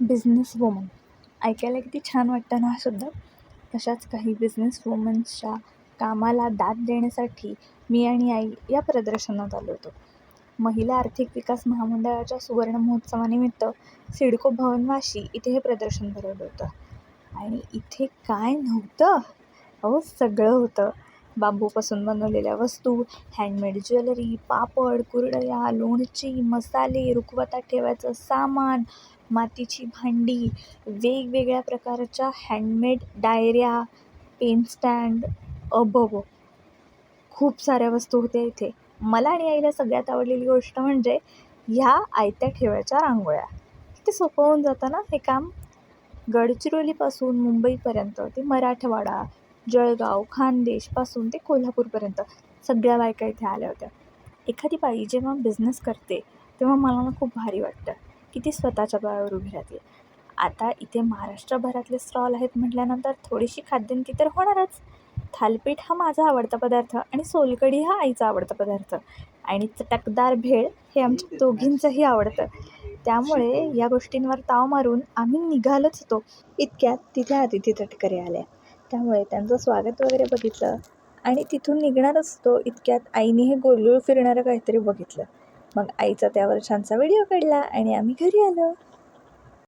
Business woman ऐकायला किती छान वाटतं ना सुद्धा? तशाच काही बिझनेस वुमन्सच्या कामाला दाद देण्यासाठी मी आणि आई या प्रदर्शनात आलो होतो. महिला आर्थिक विकास महामंडळाच्या सुवर्ण महोत्सवानिमित्त सिडको भवन वाशी इथे हे प्रदर्शन भरवलं होतं. आणि इथे काय नव्हतं? अहो सगळं होतं. बांबूपासून बनवलेल्या वस्तू हँडमेड ज्वेलरी पापड कुरडया लोणची मसाले रुखवतात ठेवायचं सामान मातीची भांडी वेगवेगळ्या प्रकारच्या हँडमेड डायऱ्या पेन स्टँड अबब. खूप साऱ्या वस्तू होत्या इथे. मला आणि आईला सगळ्यात आवडलेली गोष्ट म्हणजे ह्या आयत्या ठेवायच्या रांगोळ्या. ते सोपं होऊन जातं ना हे काम. गडचिरोलीपासून मुंबईपर्यंत ते मराठवाडा. जळगाव खानदेशपासून ते कोल्हापूरपर्यंत सगळ्या बायका इथे आल्या होत्या. एखादी बाई जेव्हा बिझनेस करते तेव्हा मला ना खूप भारी वाटतं की ती स्वतःच्या पायावर उभी राहते. आता इथे महाराष्ट्रभरातले स्टॉल आहेत म्हटल्यानंतर थोडीशी खाद्यंती तर होणारच. थालपीठ हा माझा आवडता पदार्थ आणि सोलकढी हा आईचा आवडता पदार्थ. आणि चटकदार भेळ हे आमच्या दोघींचंही आवडतं. त्यामुळे या गोष्टींवर ताव मारून आम्ही निघालोच होतो. इतक्यात तिथे अतिथी तटकरे आल्या. त्यामुळे त्यांचं स्वागत वगैरे बघितलं. आणि तिथून निघणारच असतो इतक्यात आईने हे गोलगोल फिरणारं काहीतरी बघितलं. मग आईचा त्यावर छानसा व्हिडिओ काढला आणि आम्ही घरी आलो.